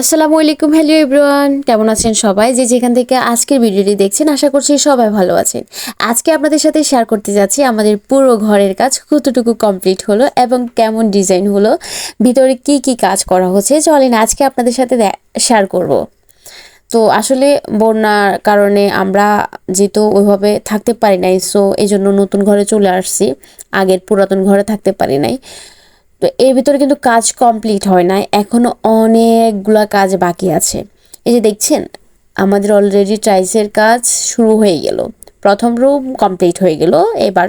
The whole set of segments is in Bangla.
আসসালামু আলাইকুম, হ্যালো এভরিওয়ান। কেমন আছেন সবাই? যে যেখান থেকে আজকের ভিডিওটি দেখছেন, আশা করছি সবাই ভালো আছেন। আজকে আপনাদের সাথে শেয়ার করতে যাচ্ছি আমাদের পুরো ঘরের কাজ কতটুকু কমপ্লিট হলো এবং কেমন ডিজাইন হলো, ভিতরে কি কি কাজ করা হচ্ছে। চলেন আজকে আপনাদের সাথে শেয়ার করব। তো আসলে বন্যার কারণে আমরা যেহেতু ওইভাবে থাকতে পারি নাই সো এই জন্য নতুন ঘরে চলে আসছি। আগের পুরাতন ঘরে থাকতে পারি নাই। তো এর ভিতরে কিন্তু কাজ কমপ্লিট হয় নাই। এখনও অনেকগুলা কাজ বাকি আছে। এই যে দেখছেন, আমাদের অলরেডি টাইলসের কাজ শুরু হয়ে গেল। প্রথম রুম কমপ্লিট হয়ে গেল, এবার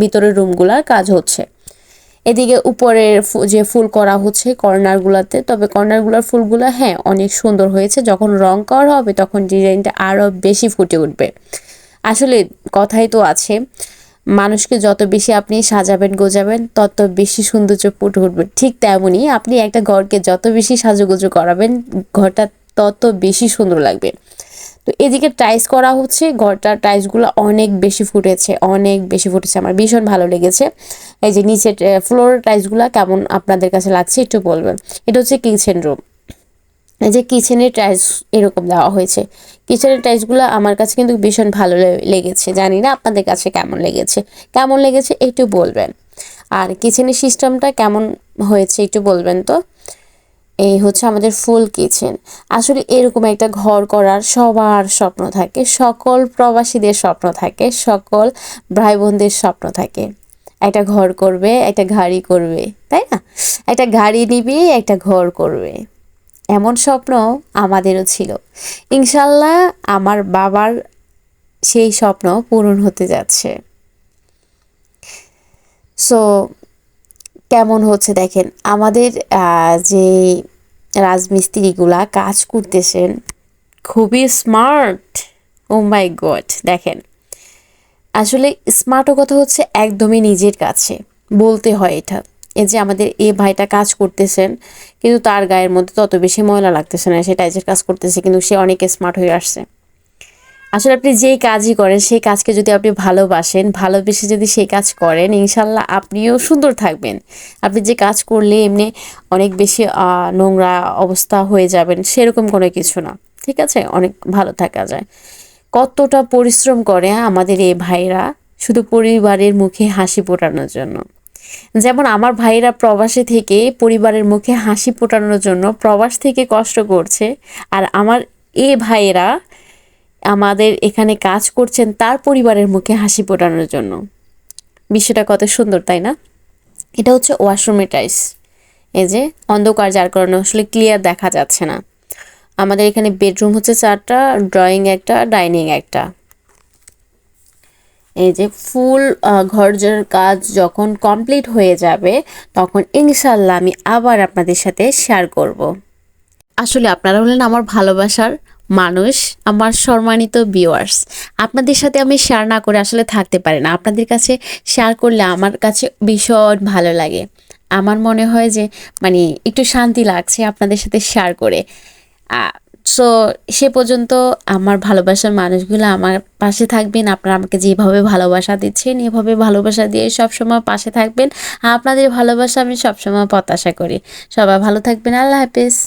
ভিতরের রুমগুলার কাজ হচ্ছে। এদিকে উপরের যে ফুল করা হচ্ছে কর্নারগুলোতে তবে কর্নারগুলোর ফুলগুলো হ্যাঁ অনেক সুন্দর হয়েছে। যখন রং করা হবে, তখন ডিজাইনটা আরও বেশি ফুটে উঠবে। আসলে কথাই তো আছে মানুষকে যত বেশি আপনি সাজাবেন, গোজাবেন, তত বেশি সৌন্দর্য ফুটে উঠবে। ঠিক তেমনই আপনি একটা ঘরকে যত বেশি সাজুগুজু করাবেন, ঘরটা তত বেশি সুন্দর লাগবে। তো এদিকে টাইস করা হচ্ছে, ঘরটার টাইসগুলো অনেক বেশি ফুটেছে, অনেক বেশি ফুটেছে। আমার ভীষণ ভালো লেগেছে। এই যে নিচের ফ্লোর টাইসগুলো কেমন আপনাদের কাছে লাগছে একটু বলবেন। এটা হচ্ছে কিচেন রুম যে কিচেনের টাইলস এরকম দেওয়া হয়েছে। কিচেনের টাইলসগুলো আমার কাছে কিন্তু ভীষণ ভালো লেগেছে। জানি না আপনাদের কাছে কেমন লেগেছে। কেমন লেগেছে একটু বলবেন। আর কিচেনের সিস্টেমটা কেমন হয়েছে একটু বলবেন তো? এই হচ্ছে আমাদের ফুল কিচেন আসলে এরকম একটা ঘর করার সবার স্বপ্ন থাকে। সকল প্রবাসীদের স্বপ্ন থাকে। সকল ভাই বোনদের স্বপ্ন থাকে। একটা ঘর করবে, একটা গাড়ি করবে, তাই না? একটা গাড়ি নিবে, একটা ঘর করবে। এমন স্বপ্ন আমাদেরও ছিল। ইনশাল্লাহ আমার বাবার সেই স্বপ্ন পূরণ হতে যাচ্ছে। সো কেমন হচ্ছে দেখেন, আমাদের যে রাজমিস্ত্রিগুলা কাজ করতেছেন, খুবই স্মার্ট ও মাই গড দেখেন। আসলে স্মার্টও কথা হচ্ছে একদমই নিজের কাছে, বলতে হয় এটা। এই যে আমাদের এ ভাইটা কাজ করতেছেন কিন্তু তার গায়ের মধ্যে তত বেশি ময়লা লাগতেছে না, সে টাইজের কাজ করতেছে, কিন্তু সে অনেক স্মার্ট হয়ে আসছে। আসলে আপনি যেই কাজই করেন, সেই কাজকে যদি আপনি ভালোবাসেন, ভালোবেসে যদি সেই কাজ করেন, ইনশাল্লাহ আপনিও সুন্দর থাকবেন। আপনি যে কাজ করলে এমনি অনেক বেশি নোংরা অবস্থা হয়ে যাবেন, সেরকম কোনো কিছু না, ঠিক আছে? অনেক ভালো থাকা যায়। কতটা পরিশ্রম করে আমাদের এই ভাইরা, শুধু পরিবারের মুখে হাসি ফোটানোর জন্য। যেমন আমার ভাইরা প্রবাসে থেকে পরিবারের মুখে হাসি ফোটানোর জন্য প্রবাস থেকে কষ্ট করছে, আর আমার এ ভাইয়েরা আমাদের এখানে কাজ করছেন তার পরিবারের মুখে হাসি ফোটানোর জন্য। বিষয়টা কত সুন্দর, তাই না? এটা হচ্ছে ওয়াশরুমের টাইস এই যে অন্ধকার যার কারণে আসলে ক্লিয়ার দেখা যাচ্ছে না। আমাদের এখানে বেডরুম হচ্ছে চারটা, ড্রয়িং একটা, ডাইনিং একটা। এই যে ফুল ঘরজের কাজ যখন কমপ্লিট হয়ে যাবে, তখন ইনশাল্লাহ আমি আবার আপনাদের সাথে শেয়ার করব। আসলে আপনারা হলেন আমার ভালোবাসার মানুষ, আমার সম্মানিত ভিউয়ার্স আপনাদের সাথে আমি শেয়ার না করে আসলে থাকতে পারি না। আপনাদের কাছে শেয়ার করলে আমার কাছে ভীষণ ভালো লাগে। আমার মনে হয় যে মানে একটু শান্তি লাগছে আপনাদের সাথে শেয়ার করে। সো সে পর্যন্ত আমার ভালোবাসার মানুষগুলো আমার পাশে থাকবেন। আপনারা আমাকে যেভাবে ভালোবাসা দিচ্ছেন, এভাবে ভালোবাসা দিয়ে সবসময় পাশে থাকবেন। আপনাদের ভালোবাসা আমি সবসময় প্রত্যাশা করি। সবাই ভালো থাকবেন। আল্লাহ হাফেজ।